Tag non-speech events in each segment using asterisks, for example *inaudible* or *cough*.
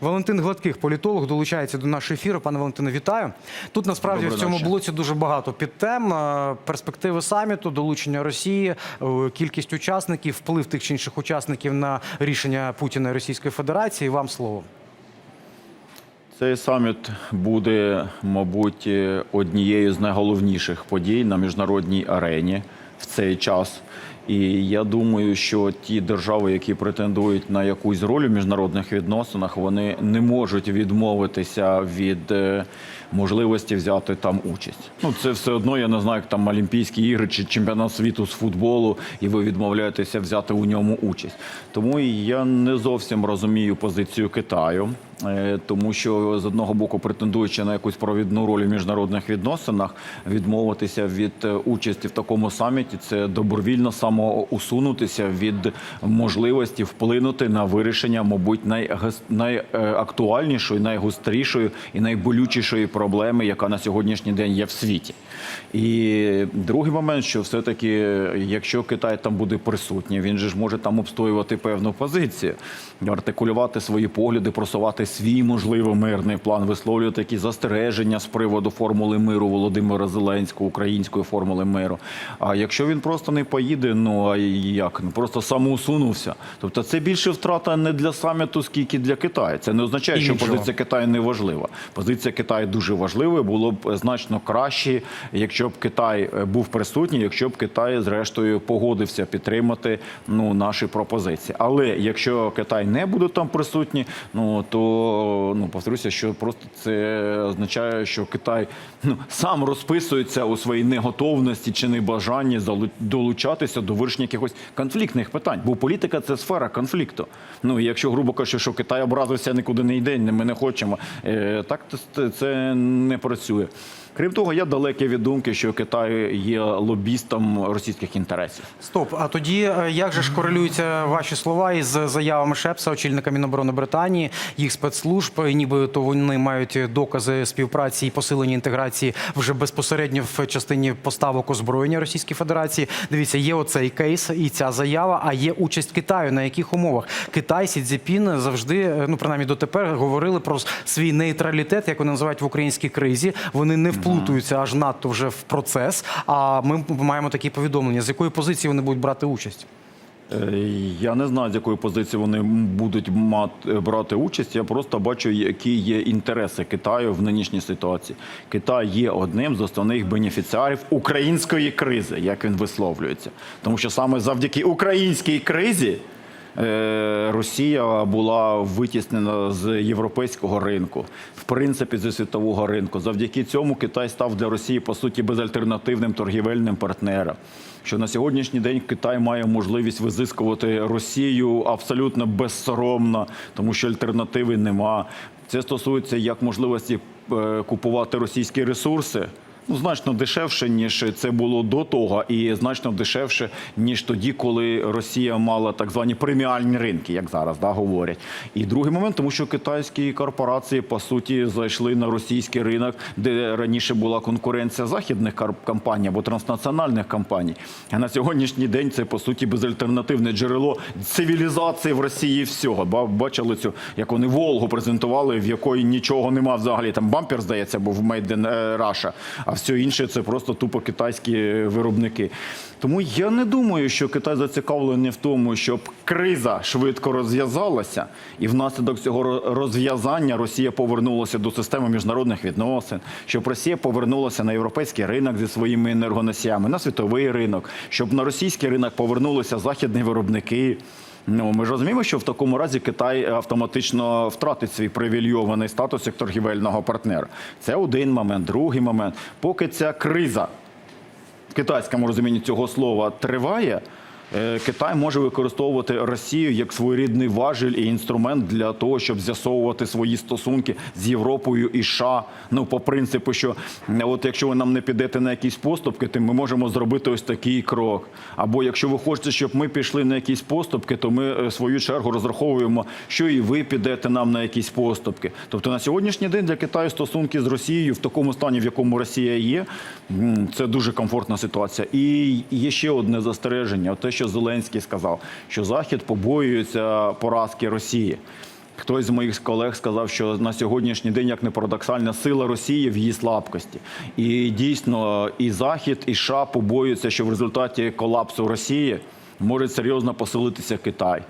Валентин Гладких, політолог, долучається до нашого ефіру. Пане Валентине, вітаю. Тут насправді Доброї в цьому ночі. блоці дуже багато підтем. Е, Перспективи саміту, долучення Росії, е, кількість учасників, вплив тих чи інших учасників на рішення Путіна і Російської Федерації. Вам слово. Цей саміт буде, мабуть, однією з найголовніших подій на міжнародній арені в цей час. І я думаю, що ті держави, які претендують на якусь роль у міжнародних відносинах, вони не можуть відмовитися від е, можливості взяти там участь. Ну це все одно, я не знаю, як там Олімпійські ігри чи чемпіонат світу з футболу, і ви відмовляєтеся взяти у ньому участь. Тому я не зовсім розумію позицію Китаю. Е, Тому що з одного боку, претендуючи на якусь провідну роль у міжнародних відносинах, відмовитися від е, участі в такому саміті це добровільно самоусунутися від можливості вплинути на вирішення, мабуть, найгас- найактуальнішої, найгострішої і найболючішої проблеми, яка на сьогоднішній день є в світі. І другий момент, що все-таки, якщо Китай там буде присутній, він же ж може там обстоювати певну позицію, артикулювати свої погляди, просувати свій можливо мирний план, висловлювати якісь застереження з приводу формули миру Володимира Зеленського, української формули миру. А якщо він просто не поїде, ну а як ну просто самоусунувся. Тобто це більше втрата не для саміту, скільки для Китаю. Це не означає, що Іншого. позиція Китаю не важлива. Позиція Китаю дуже важлива. Було б значно краще, якщо б Китай е, був присутній, якщо б Китай зрештою погодився підтримати ну наші пропозиції. Але якщо Китай не буде там присутній, ну то ну повторюся, що просто це означає, що Китай ну сам розписується у своїй неготовності чи небажанні долучатися до вирішення якихось конфліктних питань. Бо політика це сфера конфлікту. Ну і якщо грубо кажучи, що Китай образився, нікуди не йде, ми не хочемо. е, Так це- не працює. Крім того, я далекий від думки, що Китай є лобістом російських інтересів. Стоп. А тоді е, як же ж корелюються ваші слова із заявами Шепса, очільника Міноборони Британії, їх спецслужб, і нібито вони мають докази співпраці і посилення інтеграції вже безпосередньо в частині поставок озброєння Російської Федерації. Дивіться, є оцей кейс і ця заява. А є участь Китаю. На яких умовах Китай Сі Цзіпін завжди, е, ну принаймні дотепер, говорили про свій нейтралітет, як вони називають в українській кризі. Вони не вплутуються аж надто вже в процес. А ми маємо такі повідомлення, з якої позиції вони будуть брати участь. Е, Я не знаю, з якої позиції вони будуть мати брати участь. Я просто бачу, які є інтереси Китаю в нинішній ситуації. Китай є одним з основних бенефіціарів української кризи, як він висловлюється, тому що саме завдяки українській кризі. Е, Росія була витіснена з європейського ринку, в принципі, зі світового ринку. Завдяки цьому Китай став для Росії по суті безальтернативним торгівельним партнером. Що на сьогоднішній день Китай має можливість визискувати Росію абсолютно безсоромно, тому що альтернативи нема. Це стосується як можливості е, купувати російські ресурси. Ну, значно дешевше, ніж це було до того, і значно дешевше, ніж тоді, коли Росія мала так звані преміальні ринки, як зараз да, говорять. І другий момент, тому що китайські корпорації по суті зайшли на російський ринок, де раніше була конкуренція західних компаній або транснаціональних компаній. А на сьогоднішній день це по суті безальтернативне джерело цивілізації в Росії всього. Ба- Бачили цю, як вони Волгу презентували, в якої нічого нема взагалі. Там бампер, здається, був Made in е, Russia, а все інше це просто тупо китайські виробники. Тому я не думаю, що Китай зацікавлений в тому, щоб криза швидко розв'язалася, і внаслідок цього розв'язання Росія повернулася до системи міжнародних відносин, щоб Росія повернулася на європейський ринок зі своїми енергоносіями, на світовий ринок, щоб на російський ринок повернулися західні виробники. Ну, ми ж розуміємо, що в такому разі Китай автоматично втратить свій привільйований статус як торгівельного партнера. Це один момент. Другий момент. Поки ця криза в китайському розумінні цього слова триває. Е, Китай може використовувати Росію як своєрідний важіль і інструмент для того, щоб з'ясовувати свої стосунки з Європою і США. Ну, по принципу, що е, от якщо ви нам не підете на якісь поступки, то ми можемо зробити ось такий крок. Або якщо ви хочете, щоб ми пішли на якісь поступки, то ми е, в свою чергу розраховуємо, що і ви підете нам на якісь поступки. Тобто на сьогоднішній день для Китаю стосунки з Росією в такому стані, в якому Росія є, це дуже комфортна ситуація. І є ще одне застереження: те, що Зеленський сказав, що Захід побоюється поразки Росії. Хтось з моїх колег сказав, що на сьогоднішній день, як не парадоксальна сила Росії в її слабкості. І дійсно, і Захід, і США побоюються, що в результаті колапсу Росії може серйозно посилитися Китай.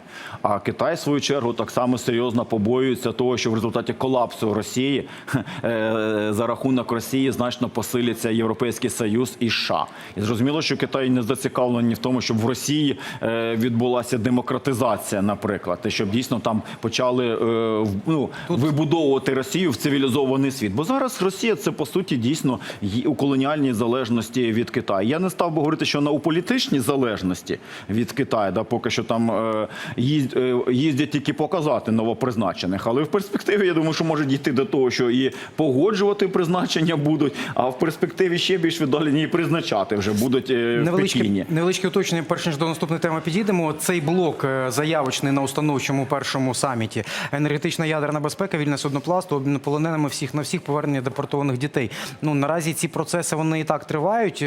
А Китай, в свою чергу, так само серйозно побоюється того, що в результаті колапсу Росії *laughs* е, за рахунок Росії значно посиляться Європейський Союз і США. І зрозуміло, що Китай не зацікавлений в тому, щоб в Росії е, відбулася демократизація, наприклад, і щоб дійсно там почали е, ну, вибудовувати Росію в цивілізований світ. Бо зараз Росія це по суті дійсно у колоніальній залежності від Китаю. Я не став би говорити, що вона у політичній залежності від Китаю, да, поки що там е, е, їздять тільки показати новопризначених. Але в перспективі я думаю, що може дійти до того, що і погоджувати призначення будуть, а в перспективі ще більш віддалені і призначати вже будуть е, в Пекіні. невеличке уточнення, перш ніж до наступної теми підійдемо. Цей блок е, заявочний на установчому першому саміті. Енергетична ядерна безпека, вільне суднопласту, обмін полоненими всіх на всіх повернення депортованих дітей. Ну наразі ці процеси вони і так тривають.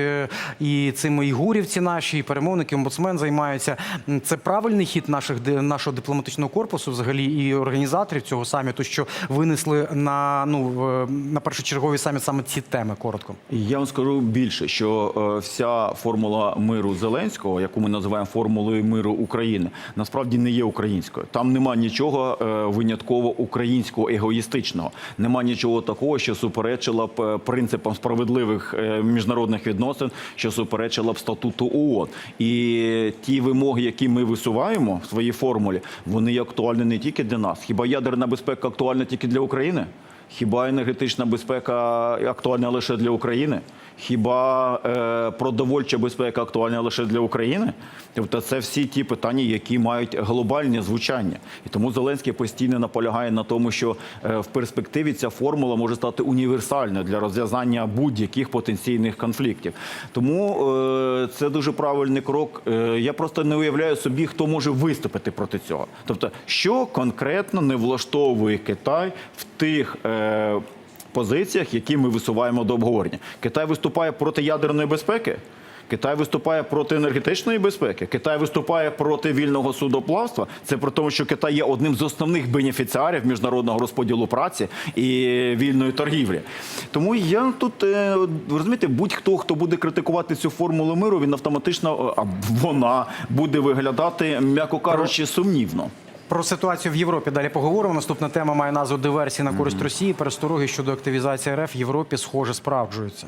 І цими і гурівці наші, і перемовники, омбудсмен займаються. Це правильний хід наших нашого дипломатичного корпусу, взагалі, і організаторів цього саміту, що винесли на ну на першочерговий саміт саме ці теми. Коротко. Я вам скажу більше, що е, вся формула миру Зеленського, яку ми називаємо формулою миру України, насправді не є українською. Там нема нічого е, винятково українського егоїстичного. Нема нічого такого, що суперечило б е, принципам справедливих міжнародних відносин, що суперечило б статуту ООН. І ті вимоги, які ми висуваємо в своїй формулі, вони актуальні не тільки для нас. Хіба ядерна безпека актуальна тільки для України? Хіба енергетична безпека актуальна лише для України? Хіба е, продовольча безпека актуальна лише для України? Тобто це всі ті питання, які мають глобальне звучання. І тому Зеленський постійно наполягає на тому, що е, в перспективі ця формула може стати універсальною для розв'язання будь-яких потенційних конфліктів. Тому е, це дуже правильний крок. Е, я просто не уявляю собі, хто може виступити проти цього. Тобто, що конкретно не влаштовує Китай в тих. Е, позиціях, які ми висуваємо до обговорення. Китай виступає проти ядерної безпеки. Китай виступає проти енергетичної безпеки. Китай виступає проти вільного судоплавства. Це про те, що Китай є одним з основних бенефіціарів міжнародного розподілу праці і вільної торгівлі. Тому я тут е, розумієте, будь-хто хто буде критикувати цю формулу миру, він автоматично а вона буде виглядати, м'яко кажучи, сумнівно. Про ситуацію в Європі далі поговоримо. Наступна тема має назву диверсії на користь Росії. Перестороги щодо активізації РФ в Європі схоже справджуються.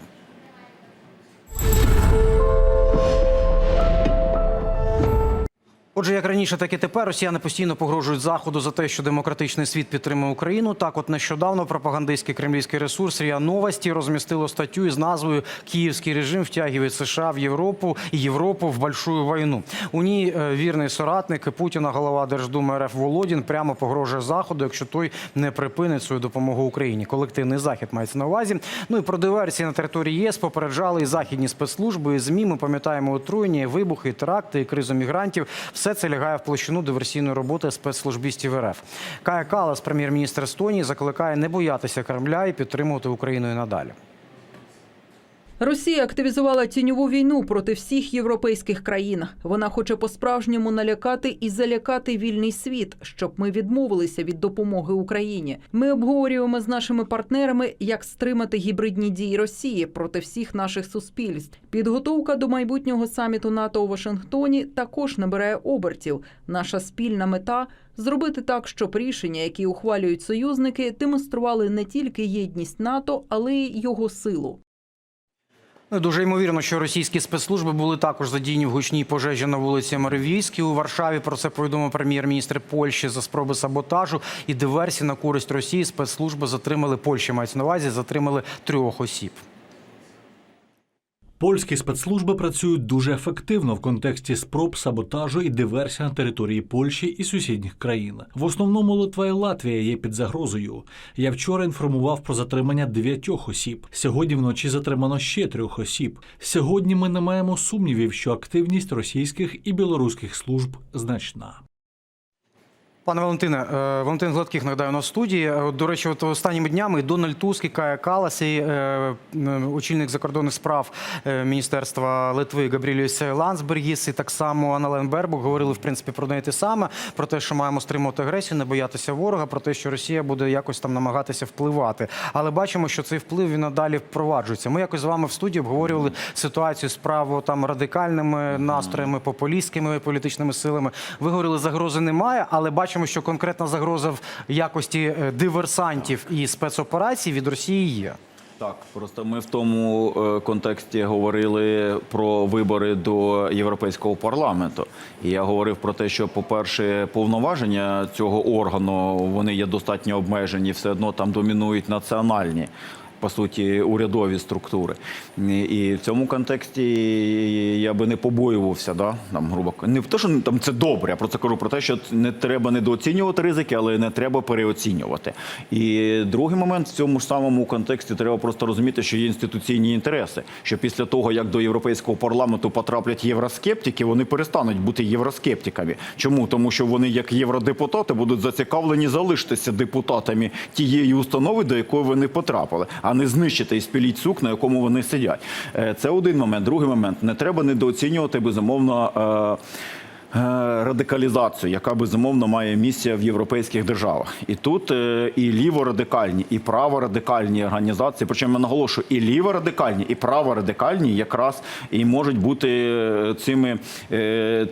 Отже, як раніше, так і тепер росіяни постійно погрожують заходу за те, що демократичний світ підтримує Україну. Так, от нещодавно пропагандистський кремлівський ресурс РІА Новості розмістило статтю із назвою Київський режим втягує США в Європу і Європу в большую війну. У ній е, вірний соратник Путіна, голова Держдуми РФ Володін, прямо погрожує заходу, якщо той не припинить свою допомогу Україні. Колективний захід мається на увазі. Ну і про диверсії на території ЄС попереджали і західні спецслужби, і змі. Ми пам'ятаємо отруєння, вибухи, теракти, і кризу мігрантів. Все це лягає в площину диверсійної роботи спецслужбістів РФ. Кая Калас, прем'єр-міністр Естонії, закликає не боятися Кремля і підтримувати Україну і надалі. Росія активізувала тіньову війну проти всіх європейських країн. Вона хоче по-справжньому налякати і залякати вільний світ, щоб ми відмовилися від допомоги Україні. Ми обговорюємо з нашими партнерами, як стримати гібридні дії Росії проти всіх наших суспільств. Підготовка до майбутнього саміту НАТО у Вашингтоні також набирає обертів. Наша спільна мета зробити так, щоб рішення, які ухвалюють союзники, демонстрували не тільки єдність НАТО, але й його силу. Ну, Дуже ймовірно, що російські спецслужби були також задіяні в гучній пожежі на вулиці Маревійській у Варшаві. Про це повідомив прем'єр-міністр Польщі за спроби саботажу і диверсії на користь Росії. Спецслужби затримали Польщі мається на увазі, затримали трьох осіб. Польські спецслужби працюють дуже ефективно в контексті спроб саботажу і диверсії на території Польщі і сусідніх країн. В основному Литва і Латвія є під загрозою. Я вчора інформував про затримання дев'ятьох осіб. Сьогодні вночі затримано ще трьох осіб. Сьогодні ми не маємо сумнівів, що активність російських і білоруських служб значна. Пане Валентине, е, Валентин Гладких нагадаю у нас в студії. Е, До речі, от останніми днями Дональд Туск і Кая Калас, і е, очільник закордонних справ Міністерства Литви Габріліус Ландсбергіс, і так само Анален Бербук говорили в принципі про неї те саме, про те, що маємо стримувати агресію, не боятися ворога, про те, що Росія буде якось там намагатися впливати. Але бачимо, що цей вплив він надалі впроваджується. Ми якось з вами в студії обговорювали ситуацію з право там радикальними настроями, популістськими політичними силами. Ви говорили, загрози немає, але бачимо, що конкретна загроза в якості е, диверсантів і спецоперацій від Росії є. Так, просто ми в тому е, контексті говорили про вибори до Європейського парламенту. І я говорив про те, що, по-перше, повноваження цього органу вони є достатньо обмежені, все одно там домінують національні. По суті, урядові структури, і в цьому контексті я би не побоювався, да там грубо не те, що там це добре. Я про це кажу про те, що не треба недооцінювати ризики, але не треба переоцінювати. І другий момент в цьому ж самому контексті треба просто розуміти, що є інституційні інтереси. Що після того, як до європейського парламенту потраплять євроскептики, вони перестануть бути євроскептиками. Чому? Тому що вони, як євродепутати, будуть зацікавлені залишитися депутатами тієї установи, до якої вони потрапили, а не знищити і спіліть сук, на якому вони сидять. Е, Це один момент. Другий момент не треба недооцінювати безумовно. Е, Радикалізацію, яка безумовно має місія в європейських державах, і тут е, і ліворадикальні, і праворадикальні організації. Причому я наголошую, і ліворадикальні, і праворадикальні якраз і можуть бути е, цими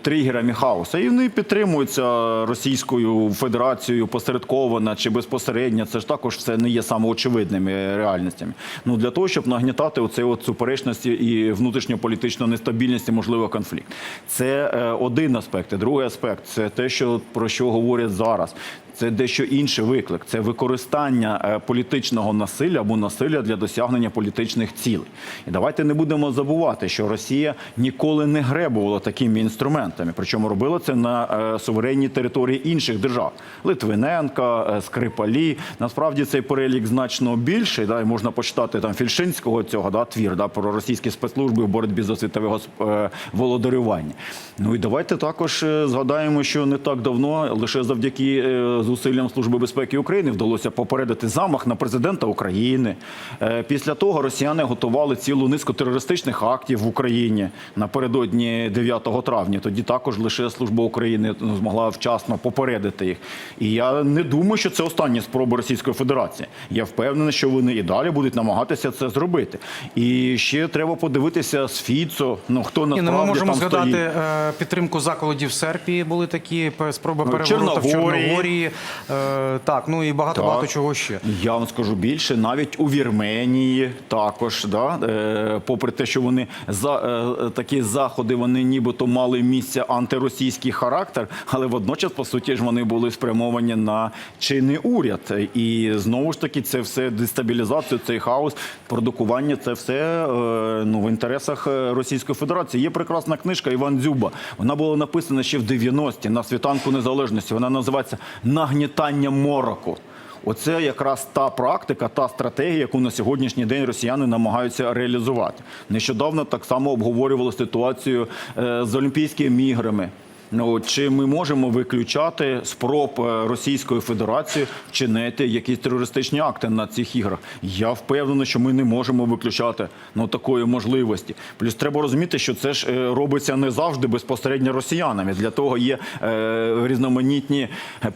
тригерами хаосу. І вони підтримуються Російською Федерацією посередковано чи безпосередньо. Це ж також все не є самоочевидними реальностями. Ну для того, щоб нагнітати оцей от суперечності і внутрішньополітичну нестабільність і можливо конфлікт. Це один аспект. І Другий аспект це те, що про що говорять зараз. Це дещо інший виклик. Це використання е, політичного насилля або насилля для досягнення політичних цілей. І давайте не будемо забувати, що Росія ніколи не гребувала такими інструментами. Причому робила це на е, суверенній території інших держав: Литвиненка, е, Скрипалі. Насправді цей перелік значно більший. Да, і можна почитати там Фільшинського цього да, твір да, про російські спецслужби в боротьбі за світове госп- володарювання. Ну і давайте також згадаємо, що не так давно лише завдяки зусиллям Служби безпеки України вдалося попередити замах на президента України. Е, Після того росіяни готували цілу низку терористичних актів в Україні напередодні 9 травня. Тоді також лише Служба України ну, змогла вчасно попередити їх. І я не думаю, що це останні спроби Російської Федерації. Я впевнений, що вони і далі будуть намагатися це зробити. І ще треба подивитися з Фіцо. Ну хто Ні, насправді ну, ми можемо згадати стоїть. е, підтримку заколотів Сербії. Були такі спроби Ну, перевороту в Чорногорії. Е, так, ну і багато багато Так. чого ще. Я вам скажу більше, навіть у Вірменії також, да, е, попри те, що вони за е, такі заходи, вони нібито мали місце антиросійський характер, але водночас, по суті, ж вони були спрямовані на чинний уряд. І знову ж таки, це все дестабілізація, цей хаос, продукування, це все е, ну в інтересах е, Російської Федерації. Є прекрасна книжка Іван Дзюба. Вона була написана ще в 90-ті на світанку незалежності. Вона називається Нагнітання мороку. Оце якраз та практика, та стратегія, яку на сьогоднішній день росіяни намагаються реалізувати. Нещодавно так само обговорювали ситуацію е, з Олімпійськими іграми. Ну, чи ми можемо виключати спроб е, Російської Федерації вчинити якісь терористичні акти на цих іграх? Я впевнений, що ми не можемо виключати ну, такої можливості. Плюс треба розуміти, що це ж е, робиться не завжди безпосередньо росіянами. Для того є е, різноманітні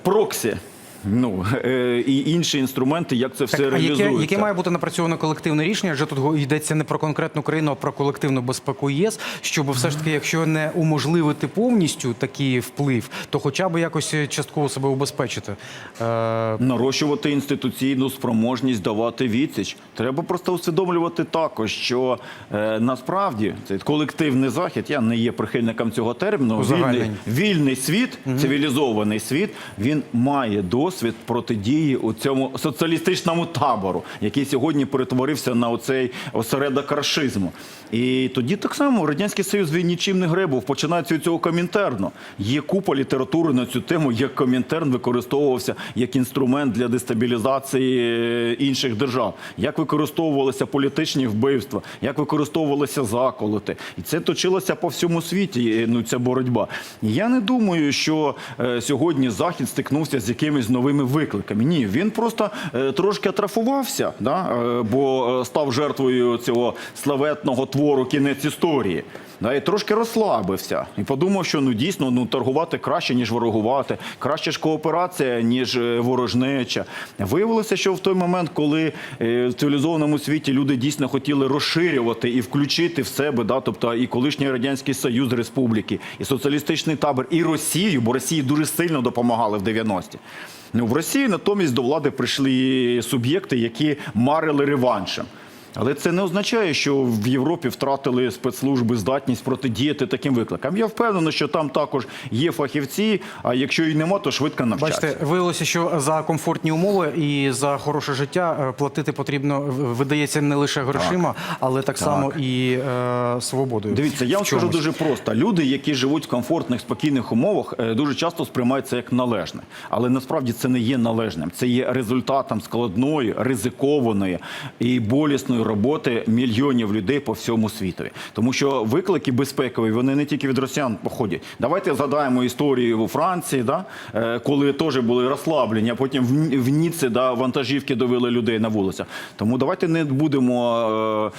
проксі. Ну е, і інші інструменти, як це все Так, реалізується. яке, яке має бути напрацьоване колективне рішення? Адже тут йдеться не про конкретну країну, а про колективну безпеку ЄС, щоб все ж таки, якщо не уможливити повністю такий вплив, то хоча б якось частково себе убезпечити. Е, нарощувати інституційну спроможність давати відсіч. Треба просто усвідомлювати також, що е, насправді цей колективний захід, я не є прихильником цього терміну. Вільний, вільний світ, цивілізований світ, він має досвід досвід протидії у цьому соціалістичному табору, який сьогодні перетворився на оцей осередок рашизму. І тоді так само радянський союз він нічим не гребав. Починається від цього комінтерну. Є купа літератури на цю тему, як комінтерн використовувався як інструмент для дестабілізації е, інших держав, як використовувалися політичні вбивства, як використовувалися заколоти, і це точилося по всьому світі. е, Ну ця боротьба. Я не думаю, що е, сьогодні захід стикнувся з якимись новими викликами. Ні, він просто е, трошки атрафувався, да? е, бо е, став жертвою цього славетного твору кінець історії. Да, і трошки розслабився і подумав, що ну дійсно ну торгувати краще ніж ворогувати, краще ж кооперація ніж ворожнеча. Виявилося, що в той момент, коли в цивілізованому світі люди дійсно хотіли розширювати і включити в себе, да, тобто і колишній радянський союз республіки, і соціалістичний табор, і Росію, бо Росії дуже сильно допомагали в 90-ті. В Росії натомість до влади прийшли суб'єкти, які марили реваншем. Але це не означає, що в Європі втратили спецслужби здатність протидіяти таким викликам. Я впевнений, що там також є фахівці. А якщо і нема, то швидко навчаться. Бачите, виявилося, що за комфортні умови і за хороше життя е, платити потрібно видається не лише грошима, але так, само і е, свободою. Дивіться, я вам скажу дуже просто. Люди, які живуть в комфортних, спокійних умовах, е, дуже часто сприймають це як належне. Але насправді це не є належним. Це є результатом складної, ризикованої і болісної роботи мільйонів людей по всьому світу. Тому що виклики безпекові вони не тільки від росіян походять. Давайте згадаємо історію у Франції, да? е, коли теж були розслаблені, а потім в, Ні- в Ніці да, вантажівки довели людей на вулицях. Тому давайте не будемо. Е,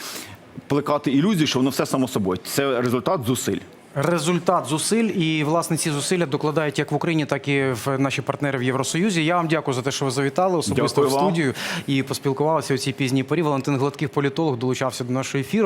плекати ілюзії, що воно все само собою. Це результат зусиль. Результат зусиль, і власне ці зусилля докладають як в Україні, так і в наші партнери в Євросоюзі. Я вам дякую за те, що ви завітали особисто Дякую в вам. студію і поспілкувалися у цій пізній порі. Валентин Гладких, політолог, долучався до нашого ефіру.